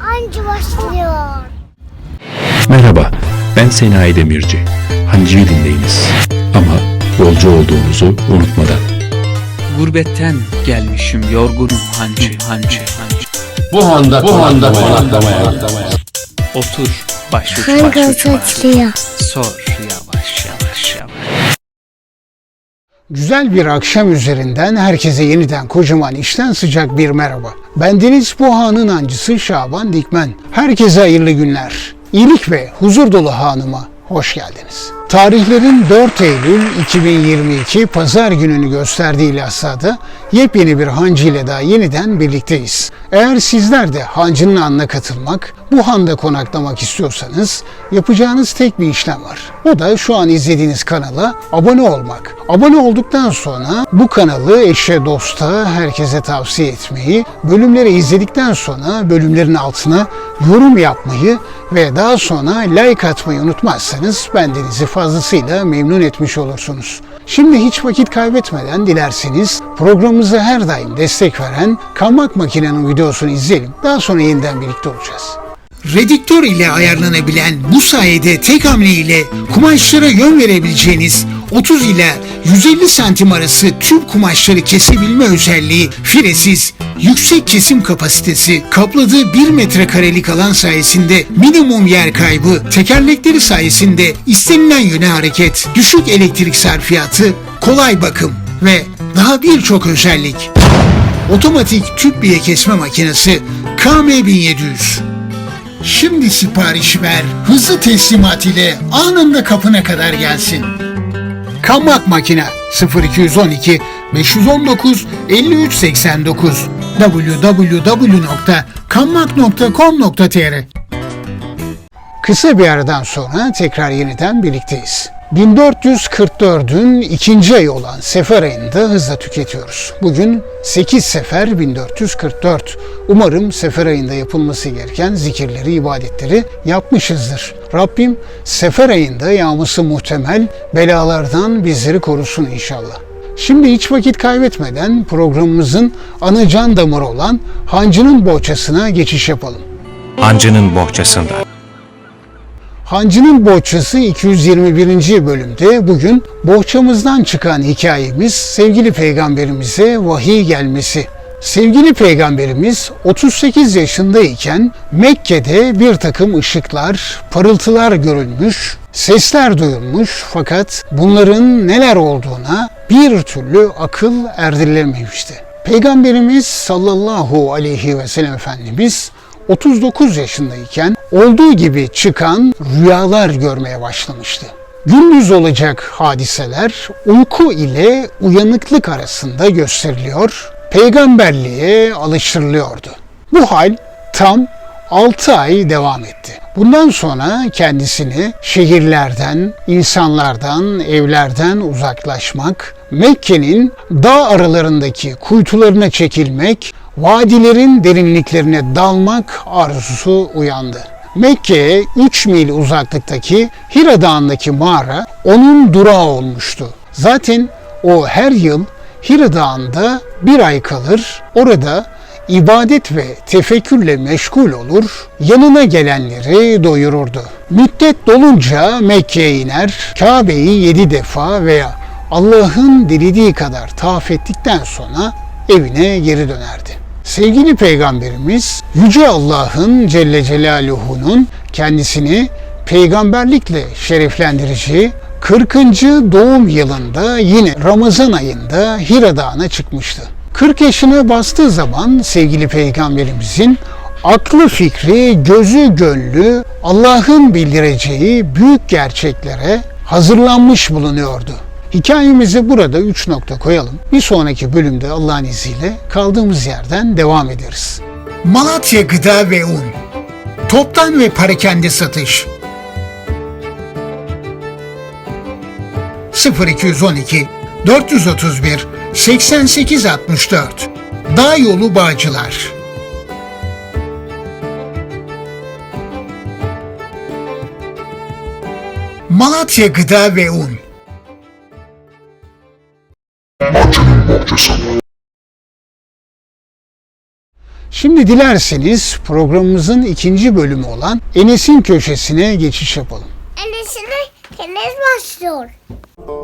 Anca başlıyor. Merhaba, ben Senayi Demirci. Hancı'yı dinleyiniz. Ama yolcu olduğunuzu unutmadan. Gurbetten gelmişim yorgunum hancı hancı hancı. Bu handa bu handa konaklamaya Otur Hangi başuç başuç. saçlıyor? Sor yavaş Güzel bir akşam üzerinden herkese yeniden kocaman işten sıcak bir merhaba. Ben Deniz Buha'nın ancısı Şaban Dikmen. Herkese hayırlı günler. İyilik ve huzur dolu hanıma hoş geldiniz. Tarihlerin 4 Eylül 2022 Pazar gününü gösterdiği Lahsa'da yepyeni bir hancı ile daha yeniden birlikteyiz. Eğer sizler de hancının anına katılmak, bu handa konaklamak istiyorsanız yapacağınız tek bir işlem var. O da şu an izlediğiniz kanala abone olmak. Abone olduktan sonra bu kanalı eşe dosta herkese tavsiye etmeyi, bölümleri izledikten sonra bölümlerin altına yorum yapmayı ve daha sonra like atmayı unutmazsanız bendenizi fazlasıyla memnun etmiş olursunuz. Şimdi hiç vakit kaybetmeden dilerseniz programımıza her daim destek veren Kammak Makine'nin videosunu izleyelim. Daha sonra yeniden birlikte olacağız. Redüktör ile ayarlanabilen bu sayede tek hamle ile kumaşlara yön verebileceğiniz 30 ile 150 santim arası tüm kumaşları kesebilme özelliği, firesiz, yüksek kesim kapasitesi, kapladığı 1 metrekarelik alan sayesinde minimum yer kaybı, tekerlekleri sayesinde istenilen yöne hareket, düşük elektrik sarfiyatı, kolay bakım ve daha birçok özellik. Otomatik tüp biye kesme makinesi KM1700. Şimdi sipariş ver, hızlı teslimat ile anında kapına kadar gelsin. Kammak makine 0212 519 5389 www.kammak.com.tr Kısa bir aradan sonra tekrar yeniden birlikteyiz. 1444'ün ikinci ayı olan sefer ayında hızla tüketiyoruz. Bugün 8 sefer 1444. Umarım sefer ayında yapılması gereken zikirleri, ibadetleri yapmışızdır. Rabbim sefer ayında yağması muhtemel belalardan bizleri korusun inşallah. Şimdi hiç vakit kaybetmeden programımızın ana can damarı olan hancının bohçasına geçiş yapalım. Hancının bohçasında. Hancının Bohçası 221. bölümde bugün bohçamızdan çıkan hikayemiz sevgili peygamberimize vahiy gelmesi. Sevgili peygamberimiz 38 yaşındayken Mekke'de bir takım ışıklar, parıltılar görülmüş, sesler duyulmuş fakat bunların neler olduğuna bir türlü akıl erdirilememişti. Peygamberimiz sallallahu aleyhi ve sellem Efendimiz 39 yaşındayken olduğu gibi çıkan rüyalar görmeye başlamıştı. Gündüz olacak hadiseler uyku ile uyanıklık arasında gösteriliyor, peygamberliğe alıştırılıyordu. Bu hal tam 6 ay devam etti. Bundan sonra kendisini şehirlerden, insanlardan, evlerden uzaklaşmak, Mekke'nin dağ aralarındaki kuytularına çekilmek, vadilerin derinliklerine dalmak arzusu uyandı. Mekke'ye 3 mil uzaklıktaki Hira Dağı'ndaki mağara onun durağı olmuştu. Zaten o her yıl Hira Dağı'nda bir ay kalır, orada ibadet ve tefekkürle meşgul olur, yanına gelenleri doyururdu. Müddet dolunca Mekke'ye iner, Kabe'yi yedi defa veya Allah'ın dilediği kadar tavaf ettikten sonra evine geri dönerdi. Sevgili Peygamberimiz Yüce Allah'ın Celle Celaluhu'nun kendisini peygamberlikle şereflendireceği 40. doğum yılında yine Ramazan ayında Hira Dağı'na çıkmıştı. 40 yaşına bastığı zaman sevgili peygamberimizin aklı fikri, gözü gönlü Allah'ın bildireceği büyük gerçeklere hazırlanmış bulunuyordu. Hikayemizi burada 3 nokta koyalım. Bir sonraki bölümde Allah'ın izniyle kaldığımız yerden devam ederiz. Malatya Gıda ve Un. Toptan ve parakende satış. 0212 431 8864 Dağ Yolu Bağcılar. Malatya Gıda ve Un Makinenin bohçasında. Şimdi dilerseniz programımızın ikinci bölümü olan Enes'in köşesine geçiş yapalım. Enesine Enes başlıyor.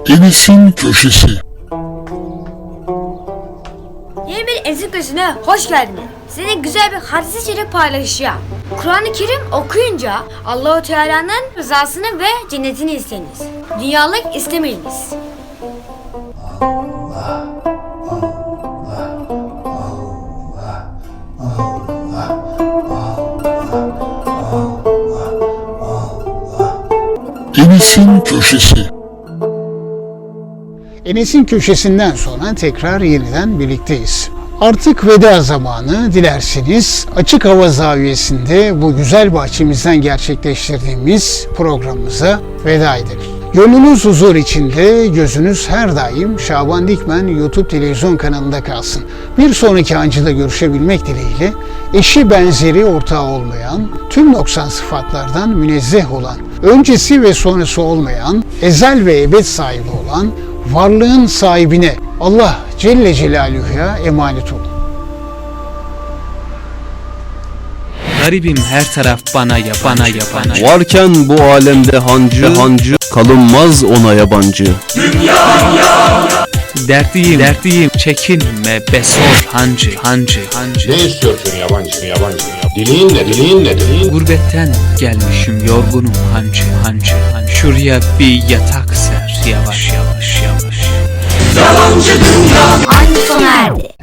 Enes'in köşesi. Yeni bir Ezik Köşesi'ne hoş geldiniz. Size güzel bir hadis-i şerif paylaşacağım. Kur'an-ı Kerim okuyunca Allahu Teala'nın rızasını ve cennetini isteyiniz. Dünyalık istemeyiniz. Enes'in köşesi. Enes'in köşesinden sonra tekrar yeniden birlikteyiz. Artık veda zamanı dilerseniz açık hava zaviyesinde bu güzel bahçemizden gerçekleştirdiğimiz programımıza veda edelim. Gönlünüz huzur içinde, gözünüz her daim Şaban Dikmen YouTube televizyon kanalında kalsın. Bir sonraki ancıda görüşebilmek dileğiyle eşi benzeri ortağı olmayan, tüm noksan sıfatlardan münezzeh olan, öncesi ve sonrası olmayan, ezel ve ebed sahibi olan, varlığın sahibine Allah Celle Celaluhu'ya emanet olun. Garibim her taraf bana yabana yabana Varken bu alemde hancı hancı kalınmaz ona yabancı. Dertliyim dertliyim çekinme be sor hancı hancı hancı Ne istiyorsun yabancı yabancı? Diliğin ne diliğin ne diliğin? Gurbetten gelmişim yorgunum hancı hancı hancı Şuraya bir yatak ser yavaş yavaş yavaş Aynı sona erdi.